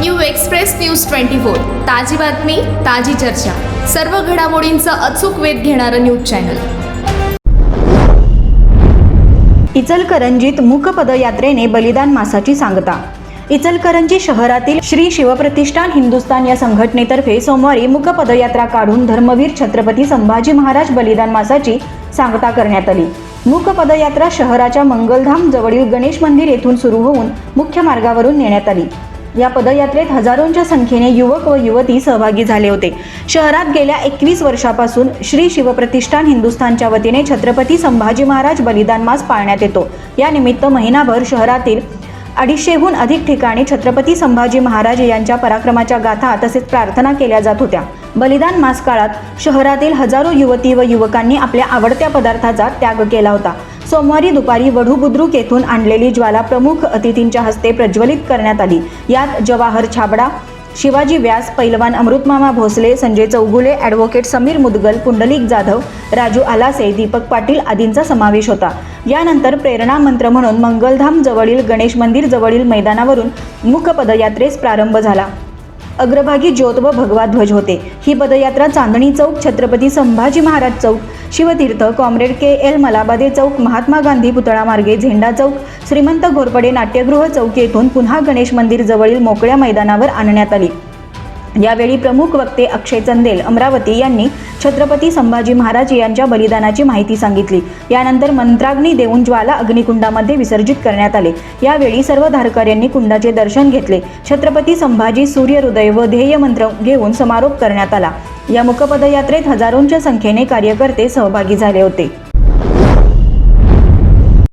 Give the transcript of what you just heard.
New express news twenty four. ताजी बातमी ताजी चर्चा. सर्व घडामोडींचा अचूक वेध घेणारं न्यूज चॅनल. इचलकरंजीत मुखपदयात्रेने बलिदान मासाची सांगता. इचलकरंजी शहरातील श्री शिवप्रतिष्ठान हिंदुस्थान या संघटनेतर्फे सोमवारी मुखपदयात्रा काढून धर्मवीर छत्रपती संभाजी महाराज बलिदान मासाची सांगता करण्यात आली. मुखपदयात्रा शहराच्या मंगलधाम जवळील गणेश मंदिर येथून सुरू होऊन मुख्य मार्गावरून नेण्यात आली. या पदयात्रेत हजारोंच्या संख्येने युवक व युवती सहभागी झाले होते. शहरात गेल्या एकवीस वर्षापासून श्री शिवप्रतिष्ठान हिंदुस्थानच्या वतीने छत्रपती संभाजी महाराज बलिदान मास पाळण्यात येतो. या निमित्त महिनाभर शहरातील अडीचशेहून अधिक ठिकाणी छत्रपती संभाजी महाराज यांच्या पराक्रमाच्या गाथा तसेच प्रार्थना केल्या जात होत्या. बलिदान मास काळात शहरातील हजारो युवती व युवकांनी आपल्या आवडत्या पदार्थाचा त्याग केला होता. सोमवारी दुपारी वढू बुद्रुक येथून आणलेली ज्वाला प्रमुख अतिथींच्या हस्ते प्रज्वलित करण्यात आली. यात जवाहर छाबडा शिवाजी व्यास पैलवान अमृतमामा भोसले संजय चौगुले ॲडव्होकेट समीर मुदगल पुंडलिक जाधव राजू आलासे दीपक पाटील आदींचा समावेश होता. यानंतर प्रेरणा मंत्र म्हणून मंगलधाम जवळील गणेश मंदिर जवळील मैदानावरून मुख पदयात्रेस प्रारंभ झाला. अग्रभागी ज्योत व भगवा ध्वज होते. ही पदयात्रा Chandni Chowk Chhatrapati Sambhaji Maharaj Chowk Shivtirth comrade K L Malabade Chowk Mahatma Gandhi पुतळा मार्गे झेंडा चौक श्रीमंत घोरपडे नाट्यगृह चौक येथून पुन्हा गणेश मंदिर जवळील मोकळ्या मैदानावर आणण्यात आली. यावेळी प्रमुख वक्ते अक्षय चंदेल अमरावती यांनी छत्रपती संभाजी महाराज यांच्या बलिदानाची माहिती सांगितली. यानंतर मंत्राग्नी देऊन ज्वाला अग्निकुंडामध्ये विसर्जित करण्यात आले. यावेळी सर्व धारकऱ्यांनी कुंडाचे दर्शन घेतले. छत्रपती संभाजी सूर्यहृदय व ध्येय मंत्र घेऊन समारोप करण्यात आला. या मुखपदयात्रेत हजारोंच्या संख्येने कार्यकर्ते सहभागी झाले होते.